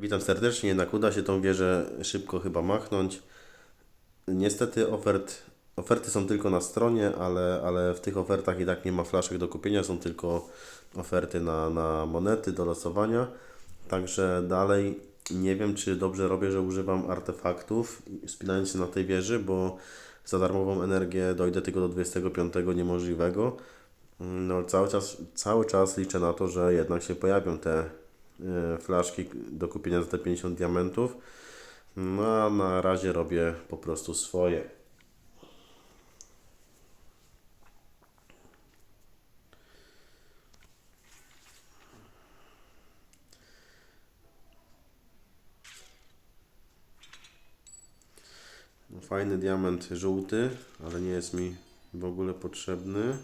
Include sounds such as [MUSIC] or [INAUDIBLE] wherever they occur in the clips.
Witam serdecznie, jednak uda się tą wieżę szybko chyba machnąć. Niestety ofert, oferty są tylko na stronie, ale, ale w tych ofertach i tak nie ma flaszek do kupienia, są tylko oferty na, na monety do losowania. Także dalej nie wiem, czy dobrze robię, że używam artefaktów spinając się na tej wieży, bo za darmową energię dojdę tylko do 25 niemożliwego. No, cały czas, cały czas liczę na to, że jednak się pojawią te flaszki do kupienia za te 50 diamentów. No a na razie robię po prostu swoje. Fajny diament żółty, ale nie jest mi w ogóle potrzebny.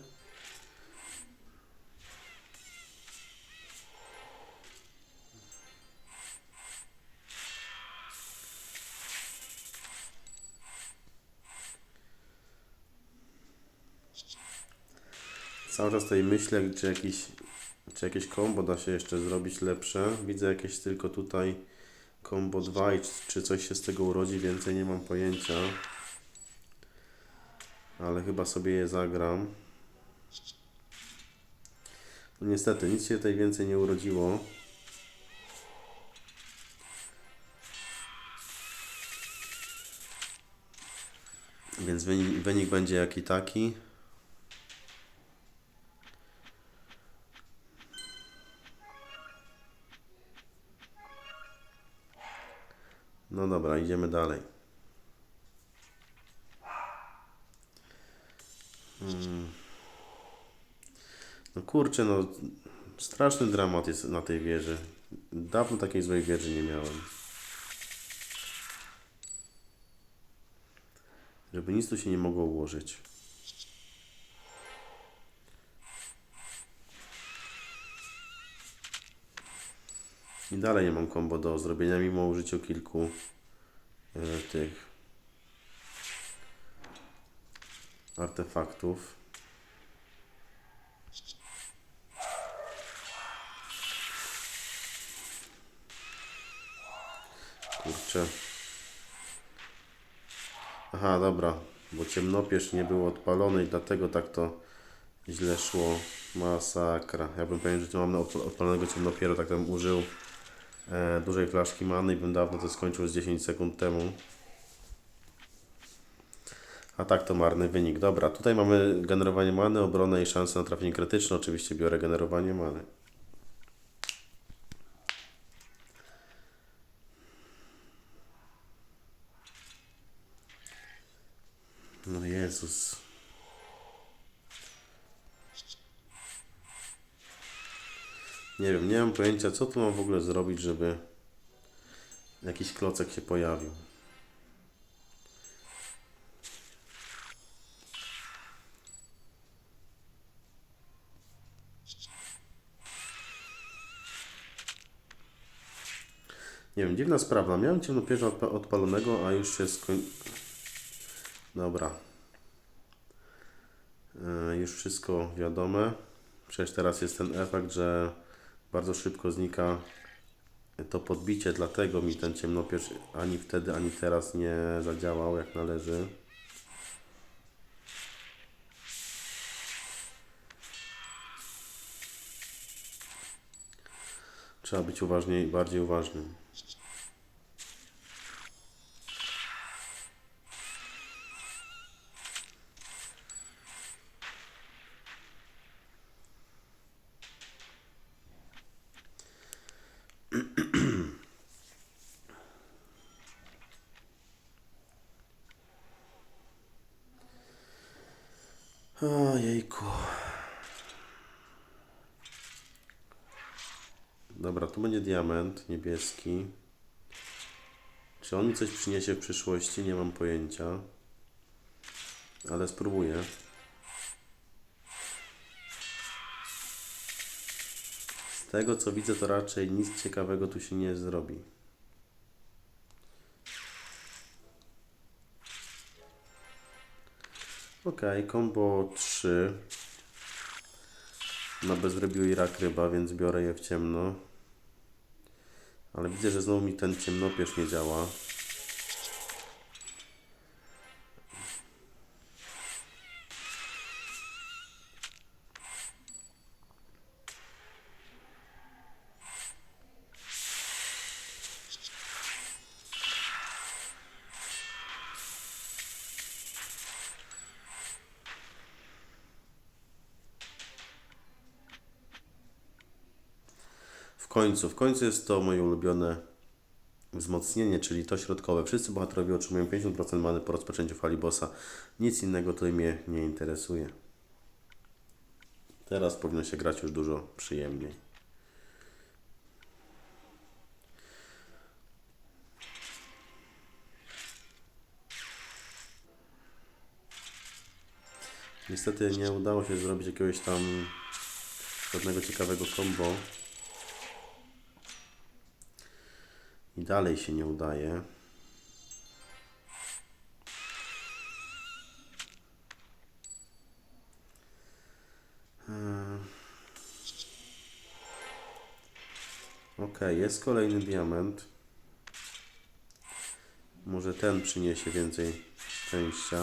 Cały czas tutaj myślę, czy jakiś, czy jakieś combo da się jeszcze zrobić lepsze. Widzę jakieś tylko tutaj combo 2 i czy coś się z tego urodzi, więcej nie mam pojęcia. Ale chyba sobie je zagram. No niestety, nic się tutaj więcej nie urodziło. Więc wynik, wynik będzie jaki taki. No dobra, idziemy dalej. Hmm. No kurczę, no straszny dramat jest na tej wieży. Dawno takiej złej wieży nie miałem. Żeby nic tu się nie mogło ułożyć. I dalej nie mam kombo do zrobienia, mimo użycia kilku e, tych artefaktów. Kurczę. Aha, dobra, bo ciemnopierz nie był odpalony i dlatego tak to źle szło. Masakra. Ja bym powiedział, że tu mam odpalonego ciemnopieru, tak bym użył dużej flaszki many i bym dawno to skończył z 10 sekund temu. A tak to marny wynik. Dobra, tutaj mamy generowanie many, obronę i szansę na trafienie krytyczne. Oczywiście biorę generowanie many. No Jezus. Nie wiem, nie mam pojęcia, co tu mam w ogóle zrobić, żeby jakiś klocek się pojawił. Nie wiem, dziwna sprawa. Miałem ciemnopierza odpa- odpalonego, a już się skoń... Dobra. E, już wszystko wiadome. Przecież teraz jest ten efekt, że bardzo szybko znika to podbicie, dlatego mi ten ciemnopierz ani wtedy, ani teraz nie zadziałał jak należy. Trzeba być uważniej, bardziej uważnym. Ojejku. Dobra, tu będzie diament niebieski. Czy on mi coś przyniesie w przyszłości? Nie mam pojęcia. Ale spróbuję. Z tego co widzę, to raczej nic ciekawego tu się nie zrobi. Ok, combo 3. Na bezrybiu i rak ryba, więc biorę je w ciemno. Ale widzę, że znowu mi ten ciemnopierz nie działa. Końcu, w końcu jest to moje ulubione wzmocnienie, czyli to środkowe. Wszyscy bohaterowie otrzymują 50% many po rozpoczęciu fali bossa. Nic innego tutaj mnie nie interesuje. Teraz powinno się grać już dużo przyjemniej. Niestety nie udało się zrobić jakiegoś tam żadnego ciekawego combo. I dalej się nie udaje. Eee. Ok, jest kolejny diament. Może ten przyniesie więcej szczęścia.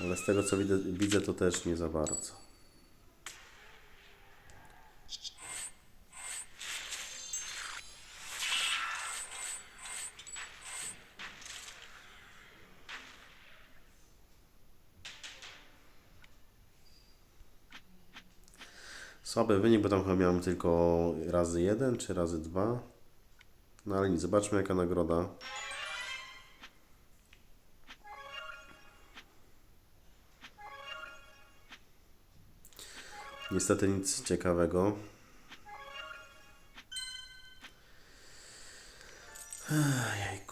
Ale z tego co widzę, widzę to też nie za bardzo. Słaby wynik, bo tam chyba miałem tylko razy jeden czy razy dwa. No ale nic, zobaczmy jaka nagroda. Niestety nic ciekawego. Jejku.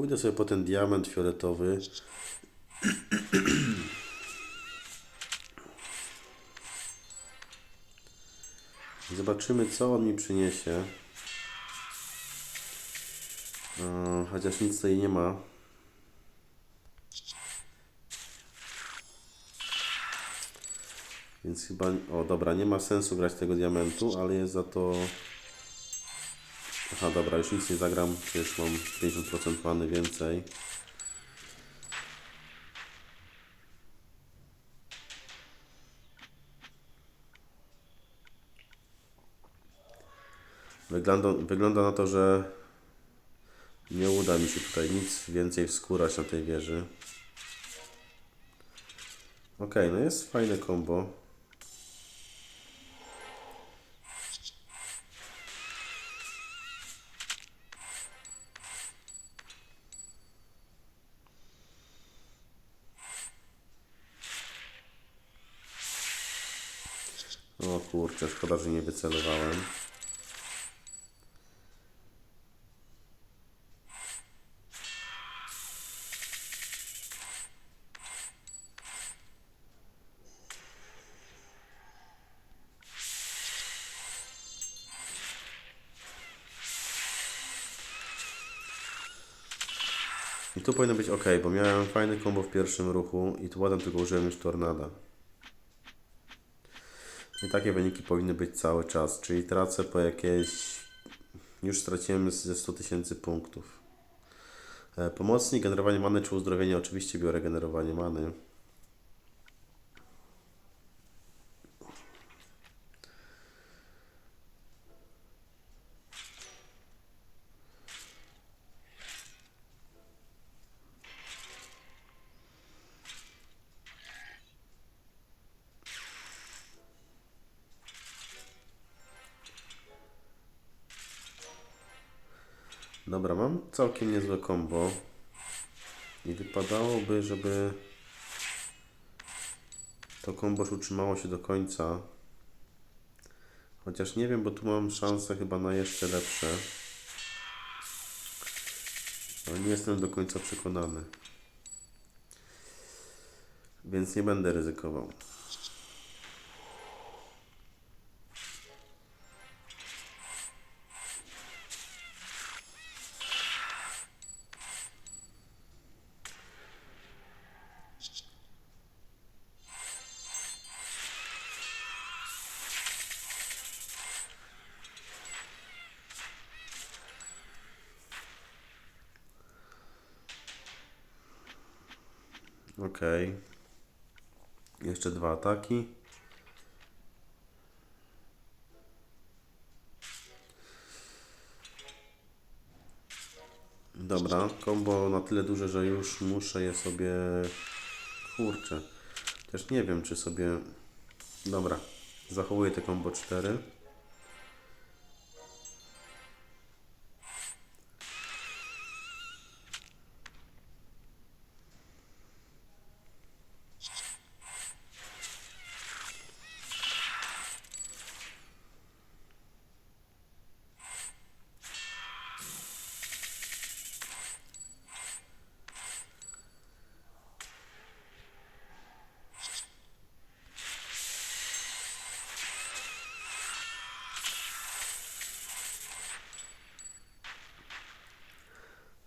Pójdę sobie po ten diament fioletowy. Zobaczymy, co on mi przyniesie. E, Chociaż nic tutaj nie ma. Więc chyba. O, dobra, nie ma sensu grać tego diamentu, ale jest za to. Aha, dobra, już nic nie zagram, przecież mam 50% many więcej. Wygląda, wygląda na to, że nie uda mi się tutaj nic więcej wskórać na tej wieży. Ok, no jest fajne combo. O kurczę, szkoda, że nie wycelowałem. I tu powinno być ok, bo miałem fajny combo w pierwszym ruchu i tu ładnie tylko użyłem już tornada. Takie wyniki powinny być cały czas, czyli tracę po jakieś... Już straciłem ze 100 tysięcy punktów. E, Pomocnik, generowanie many czy uzdrowienie? Oczywiście biorę generowanie many. Dobra, mam całkiem niezłe combo. I wypadałoby, żeby to komboż utrzymało się do końca. Chociaż nie wiem, bo tu mam szansę chyba na jeszcze lepsze. Ale nie jestem do końca przekonany. Więc nie będę ryzykował. Okej. Jeszcze dwa ataki. Dobra, kombo na tyle duże, że już muszę je sobie... Kurczę. Też nie wiem, czy sobie... Dobra, zachowuję te kombo 4.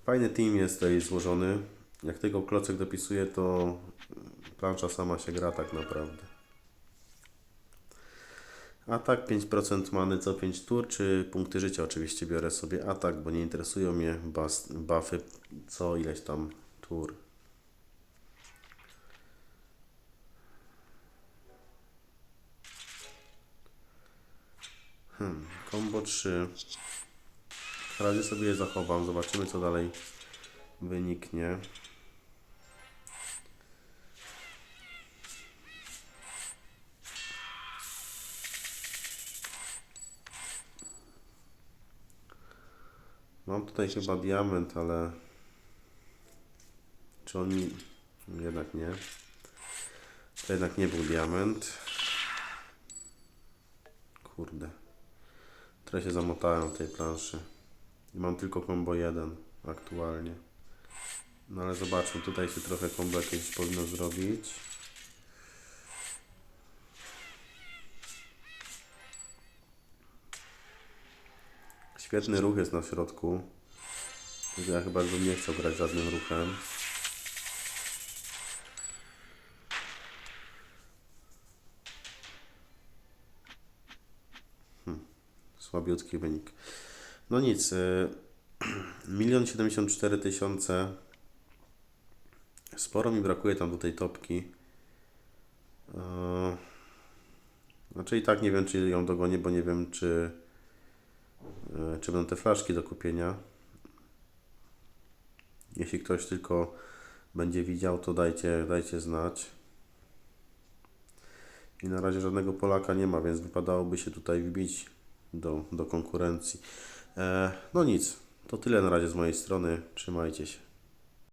Fajny team jest tutaj złożony. Jak tylko klocek dopisuje, to plansza sama się gra tak naprawdę. Atak 5% many co 5 tur, czy punkty życia oczywiście biorę sobie atak, bo nie interesują mnie buffy co ileś tam tur. Hmm, combo 3. Na razie sobie je zachowam, zobaczymy co dalej wyniknie. Mam tutaj chyba diament, ale czy on. Jednak nie. To jednak nie był diament. Kurde. Trochę się zamotałem w tej planszy. Mam tylko combo 1 aktualnie. No ale zobaczmy, tutaj się trochę combo jakieś powinno zrobić. Świetny ruch jest na środku. Ja chyba bym nie chciał grać żadnym ruchem. Hmm, Słabiutki wynik. No nic. y, [CLEARS THROAT] Milion siedemdziesiąt cztery tysiące. Sporo mi brakuje tam do tej topki. E, Znaczy i tak nie wiem, czy ją dogonię, bo nie wiem, czy, e, czy będą te flaszki do kupienia. Jeśli ktoś tylko będzie widział, to dajcie, dajcie znać. I na razie żadnego Polaka nie ma, więc wypadałoby się tutaj wbić do, do konkurencji. E, no nic, to tyle na razie z mojej strony. Trzymajcie się.